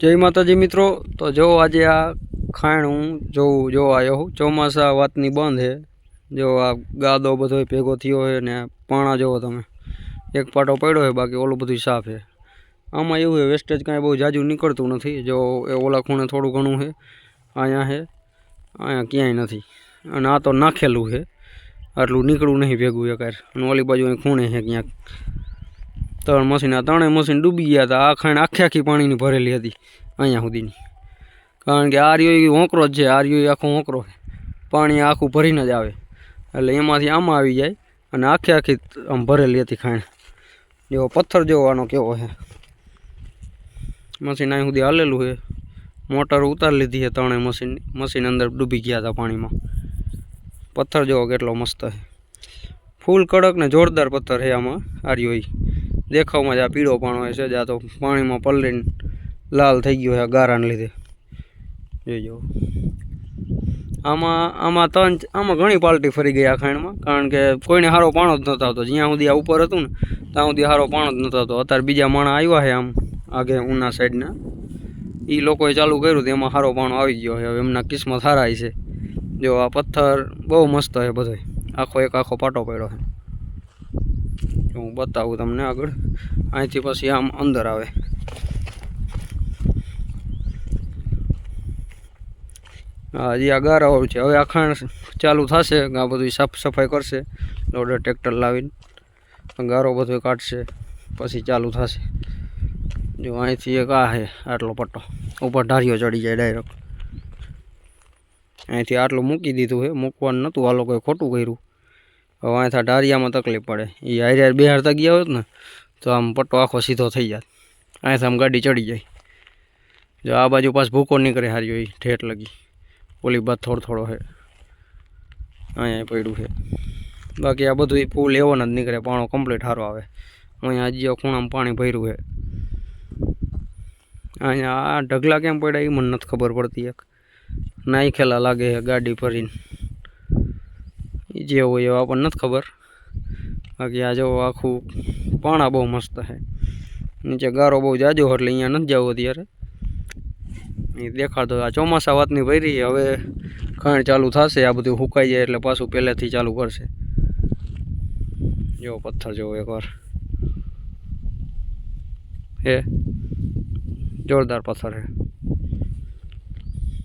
જય માતાજી મિત્રો. તો જો આજે આ ખાણ હું જોઉં જોવા આવ્યો હું ચોમાસા વાતની બંધ છે જો આ ગાદો બધો ભેગો થયો હોય ને પાણા જોવો તમે. એક પાટો પડ્યો છે બાકી ઓલું બધું સાફ છે આમાં એવું છે વેસ્ટેજ કાંઈ બહુ જાજુ નીકળતું નથી. જો એ ઓલા ખૂણે થોડું ઘણું છે અહીંયા છે અહીંયા ક્યાંય નથી. અને આ તો નાખેલું છે આટલું નીકળવું નહીં ભેગું એકાર. અને ઓલી બાજુ અહીં ખૂણે છે ક્યાંક. ત્રણ મશીન, આ ત્રણેય મશીન ડૂબી ગયા હતા આ ખાણ આખી આખી પાણીની ભરેલી હતી અહીંયા સુધીની. કારણ કે આર્યો હોંકરો જ છે, આર્યો આખો હોંકરો છે. પાણી આખું ભરીને જ આવે. એટલે એમાંથી આમાં આવી જાય અને આખી આખી આમ ભરેલી હતી ખાણ. જેવો પથ્થર જેવો આનો કેવો છે. મશીન અહીં સુધી હાલેલું છે. મોટર ઉતારી લીધી છે ત્રણેય મશીન મશીન અંદર ડૂબી ગયા હતા પાણીમાં. પથ્થર જેવો કેટલો મસ્ત છે. ફૂલ કડક ને જોરદાર પથ્થર છે આમાં આર્યો ઈ દેખાવમાં જ આ પીળો પાણો હોય છે જ આ તો પાણીમાં પલળીને લાલ થઈ ગયો છે ગારાને લીધે. જોઈજો આમાં આમાં ત્રણ, આમાં ઘણી પાલટી ફરી ગઈ આ ખાણમાં, કારણ કે કોઈને સારો પાણો જ નહોતો આવતો જ્યાં સુધી આ ઉપર હતું ને, ત્યાં સુધી સારો પાણો જ નહોતો અત્યારે બીજા માણા આવ્યા છે આમ, આગે ઉના સાઈડના. એ લોકોએ ચાલુ કર્યું તો એમાં સારો પાણો આવી ગયો છે. હવે એમના કિસ્મત સારા છે. જો આ પથ્થર બહુ મસ્ત છે બધો આખો એક આખો પાટો પડ્યો છે. હું બતાવું તમને આગળ. અહીંથી પછી આમ અંદર આવે. હજી આ ગારાઓ છે. હવે આ ચાલુ થશે આ બધું સાફ સફાઈ કરશે. લોડર ટ્રેક્ટર લાવીને ગારો બધો કાઢશે. પછી ચાલુ થશે. જો અહીંથી એક આ છે આટલો પટ્ટો. ઉપર ઢારીઓ ચડી જાય ડાયરેક્ટ અહીંથી આટલું મૂકી દીધું છે મૂકવાનું નહોતું. આ લોકોએ ખોટું કર્યું. હવે અહીંથી ઢારિયામાં તકલીફ પડે. એ હારે હાર બેહાડતા ગયા હોત ને, તો આમ પટ્ટો આખો સીધો થઈ જાય અહીંથી આમ ગાડી ચડી જાય. જો આ બાજુ પાસ ભૂકો નીકળે હાર્યો એ ઠેઠ લગી. ઓલી બાદ થોડો થોડો છે અહીંયા પડ્યું છે બાકી આ બધું એ પુલ એવો જ નીકળે, પાણો કમ્પ્લીટ સારો આવે. અહીંયા હજી ખૂણામાં પાણી ભર્યું છે અહીંયા આ ઢગલા કેમ પડ્યા એ મને નથી ખબર પડતી એક. નાખેલા લાગે છે ગાડી ભરીને. જે હોય એવા આપણને નથી ખબર. બાકી આ જો આખું પાણા બહુ મસ્ત છે. નીચે ગારો બહુ જાજો એટલે અહીંયા નથી જવું અત્યારે. એ દેખાડતો આ ચોમાસા વાતની ભરી હવે ખાણ ચાલુ થશે, આ બધું સુકાઈ જાય એટલે પાછું પહેલેથી ચાલુ કરશે. જો પથ્થર જોવો એકવાર. હે? જોરદાર પથ્થર છે.